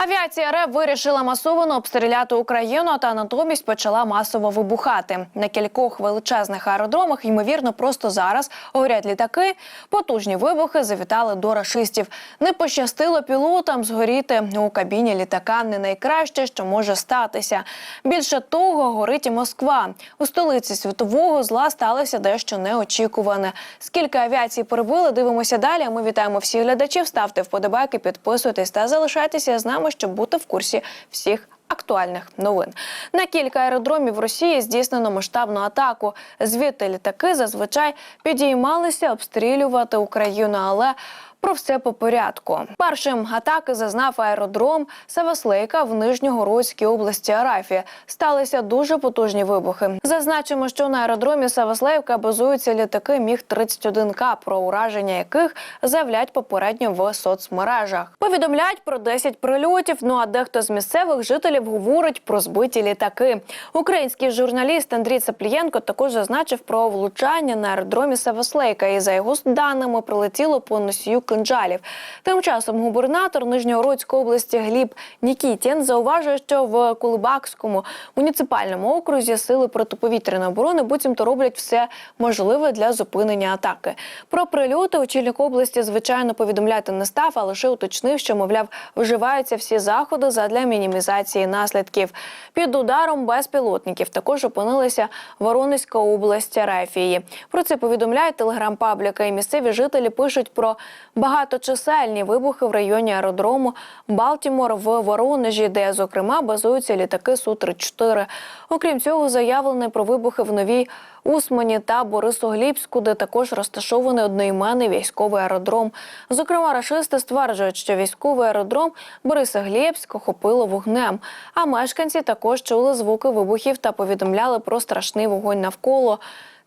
Ah, avait Авіація РФ вирішила масово обстріляти Україну, та натомість почала масово вибухати на кількох величезних аеродромах. Ймовірно, просто зараз горять літаки. Потужні вибухи завітали до рашистів. Не пощастило пілотам згоріти у кабіні літака. Не найкраще, що може статися. Більше того, горить і Москва. У столиці світового зла сталося дещо неочікуване. Скільки авіації перебили, дивимося далі. Ми вітаємо всіх глядачів. Ставте вподобайки, підписуйтесь та залишайтеся з нами, щоб бути в курсі всіх. Актуальних новин на кілька аеродромів Росії здійснено масштабну атаку. Звідти літаки зазвичай підіймалися обстрілювати Україну, але про все по порядку. Першим атаки зазнав аеродром Саваслейка в Нижньогородській області Арафії. Сталися дуже потужні вибухи. Зазначимо, що на аеродромі Саваслейка базуються літаки Міг 31 к про ураження яких заявлять попередньо в соцмережах. Повідомляють про 10 прильотів. Ну а дехто з місцевих жителів говорить про збиті літаки. Український журналіст Андрій Цаплієнко також зазначив про влучання на аеродромі Саваслейка. І за його даними прилетіло по носію кинджалів. Тим часом губернатор Нижньогородської області Гліб Нікітін зауважує, що в Кулебакському муніципальному окрузі сили протиповітряної оборони буцімто роблять все можливе для зупинення атаки. Про прильоти очільник області звичайно повідомляти не став, а лише уточнив, що мовляв вживаються всі заходи задля мінімізації наслідків. Під ударом безпілотників також опинилася Воронезька область Рефії. Про це повідомляє телеграм-пабліка. І місцеві жителі пишуть про багаточисельні вибухи в районі аеродрому Балтімор в Воронежі, де зокрема базуються літаки су 34 Окрім цього, заявлено про вибухи в новій Усмані та Борисоглібську, де також розташований одноіменний військовий аеродром. Зокрема, рашисти стверджують, що військовий аеродром Борисоглібськ охопило вогнем. А мешканці також чули звуки вибухів та повідомляли про страшний вогонь навколо.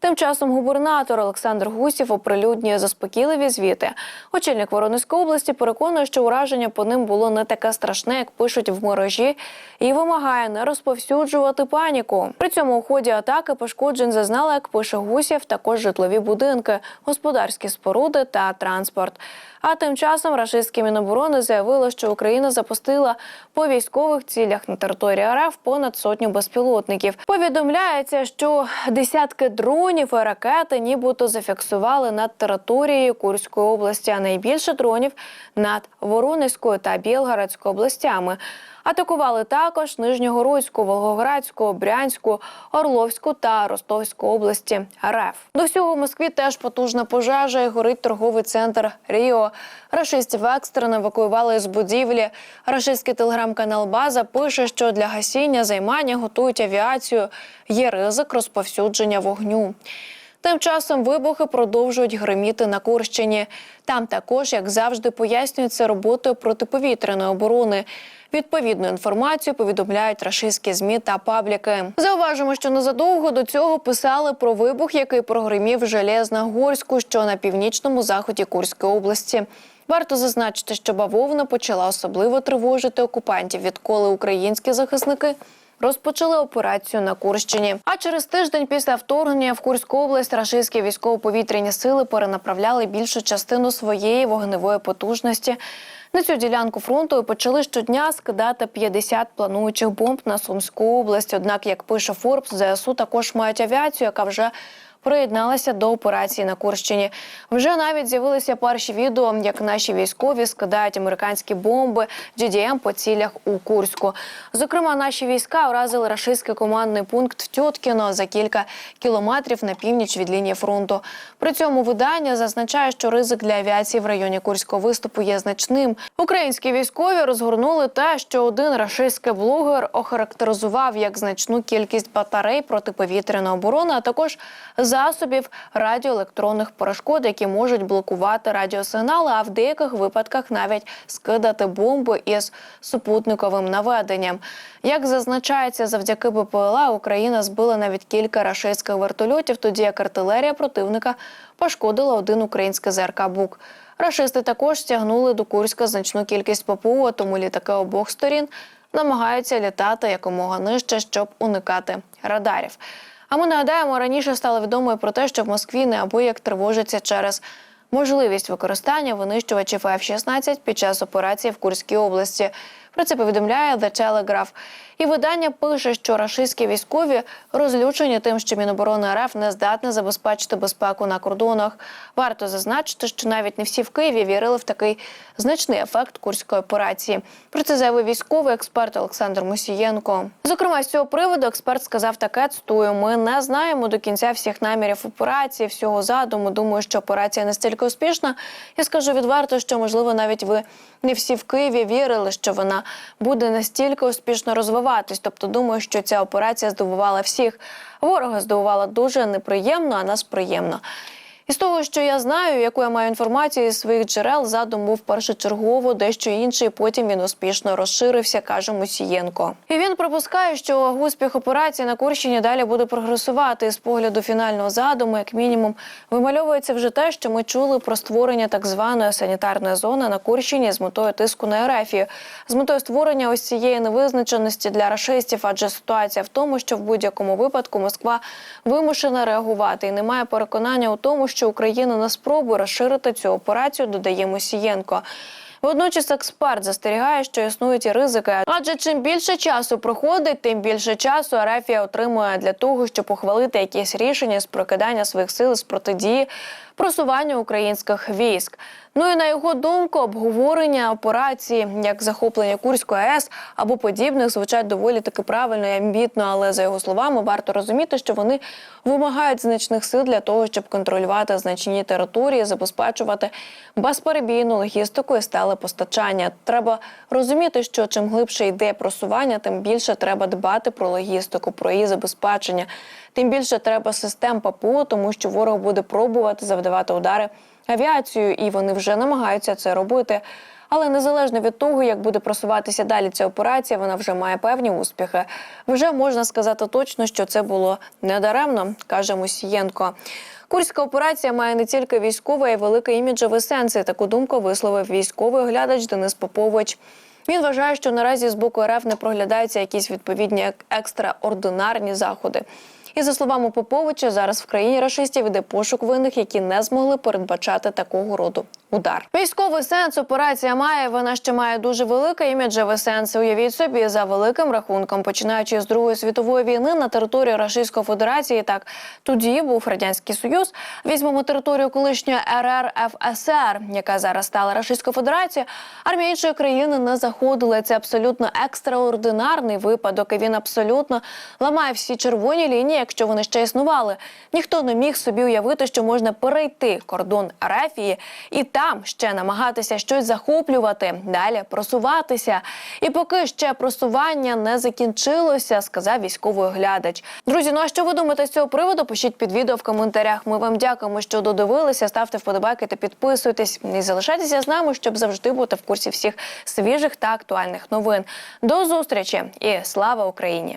Тим часом губернатор Олександр Гусів оприлюднює заспокійливі звіти. Очільник Воронезької області переконує, що ураження по ним було не таке страшне, як пишуть в мережі, і вимагає не розповсюджувати паніку. При цьому у ході атаки пошкоджень зазнали, як пише Гусів, також житлові будинки, господарські споруди та транспорт. А тим часом рашистське міноборони заявило, що Україна запустила по військових цілях на території РФ понад сотню безпілотників. Повідомляється, що десятки дронів і ракети нібито зафіксували над територією Курської області, а найбільше дронів над Воронезькою та Білгородською областями. Атакували також Нижньогородську, Волгоградську, Брянську, Орловську та Ростовську області РФ. До всього в Москві теж потужна пожежа і горить торговий центр Ріо. Рашистів екстрено евакуювали з будівлі. Рашистський телеграм-канал База пише, що для гасіння займання готують авіацію. Є ризик розповсюдження вогню. Тим часом вибухи продовжують гриміти на Курщині. Там також, як завжди, пояснюється роботою протиповітряної оборони. Відповідну інформацію повідомляють рашистські змі та пабліки. Зауважимо, що незадовго до цього писали про вибух, який прогримів Железногорську, що на північному заході Курської області. Варто зазначити, що бавовна почала особливо тривожити окупантів, відколи українські захисники розпочали операцію на Курщині. А через тиждень після вторгнення в Курську область рашистські військово-повітряні сили перенаправляли більшу частину своєї вогневої потужності. На цю ділянку фронту почали щодня скидати 50 плануючих бомб на Сумську область. Однак, як пише Форбс, ЗСУ також мають авіацію, яка вже приєдналася до операції на Курщині. Вже навіть з'явилися перші відео, як наші військові скидають американські бомби GDM по цілях у Курську. Зокрема, наші війська уразили рашистський командний пункт Тьоткіно за кілька кілометрів на північ від лінії фронту. При цьому видання зазначає, що ризик для авіації в районі Курського виступу є значним. Українські військові розгорнули те, що один рашистський блогер охарактеризував як значну кількість батарей протиповітряної оборони, а також засобів радіоелектронних перешкод, які можуть блокувати радіосигнали, а в деяких випадках навіть скидати бомби із супутниковим наведенням. Як зазначається, завдяки БПЛА Україна збила навіть кілька рашистських вертольотів, тоді як артилерія противника пошкодила один український ЗРК «Бук». Рашисти також стягнули до Курська значну кількість ППУ, тому літаки обох сторін намагаються літати якомога нижче, щоб уникати радарів. А ми нагадаємо, раніше стало відомо і про те, що в Москві неабияк тривожиться через можливість використання винищувачів F-16 під час операції в Курській області. Про це повідомляє The Telegraph. І видання пише, що рашистські військові розлючені тим, що Міноборони РФ не здатне забезпечити безпеку на кордонах. Варто зазначити, що навіть не всі в Києві вірили в такий значний ефект курської операції. Про це заявив військовий експерт Олександр Мусієнко. Зокрема, з цього приводу експерт сказав таке: цитую, ми не знаємо до кінця всіх намірів операції, всього задуму. Думаю, що операція настільки успішна. Я скажу відверто, що можливо навіть ви не всі в Києві вірили, що вона буде настільки успішно розвиватись. Тобто, думаю, що ця операція здивувала всіх. Ворога здивувала дуже неприємно, а нас приємно. І з того, що я знаю, яку я маю інформацію із своїх джерел, задум був першочергово, дещо інший. Потім він успішно розширився, каже Мусієнко. І він припускає, що успіх операції на Курщині далі буде прогресувати. І з погляду фінального задуму, як мінімум, вимальовується вже те, що ми чули про створення так званої санітарної зони на Курщині з метою тиску на Ерефію, з метою створення ось цієї невизначеності для рашистів, адже ситуація в тому, що в будь-якому випадку Москва вимушена реагувати і не має переконання у тому, що Україна не спробує розширити цю операцію, додає Мусієнко. Водночас експерт застерігає, що існують і ризики, адже чим більше часу проходить, тим більше часу Арафія отримує для того, щоб ухвалити якісь рішення з прокидання своїх сил з протидії просування українських військ. Ну і на його думку, обговорення операції як захоплення Курської АЕС або подібних звучать доволі таки правильно і амбітно, але за його словами варто розуміти, що вони вимагають значних сил для того, щоб контролювати значні території, забезпечувати безперебійну логістику і стале постачання. Треба розуміти, що чим глибше йде просування, тим більше треба дбати про логістику, про її забезпечення. Тим більше треба систем ППО, тому що ворог буде пробувати завдавати удари авіацією, і вони вже намагаються це робити. Але незалежно від того, як буде просуватися далі ця операція, вона вже має певні успіхи. Вже можна сказати точно, що це було недаремно, каже Мусієнко. Курська операція має не тільки військовий, а й великий іміджевий сенс. Таку думку висловив військовий оглядач Денис Попович. Він вважає, що наразі з боку РФ не проглядаються якісь відповідні екстраординарні заходи. І за словами Поповича, зараз в країні рашистів іде пошук винних, які не змогли передбачати такого роду удар. Військовий сенс операція має. Вона ще має дуже великий іміджевий сенс. Уявіть собі за великим рахунком, починаючи з Другої світової війни на території Російської Федерації. Так тоді був радянський союз. Візьмемо територію колишньої РРФСР, яка зараз стала Російською Федерацією. Армія іншої країни не заходила. Це абсолютно екстраординарний випадок. І він абсолютно ламає всі червоні лінії, якщо вони ще існували. Ніхто не міг собі уявити, що можна перейти кордон Арафії і там ще намагатися щось захоплювати, далі просуватися. І поки ще просування не закінчилося, сказав військовий оглядач. Друзі, ну а що ви думаєте з цього приводу? Пишіть під відео в коментарях. Ми вам дякуємо, що додивилися. Ставте вподобайки та підписуйтесь. І залишайтеся з нами, щоб завжди бути в курсі всіх свіжих та актуальних новин. До зустрічі і слава Україні!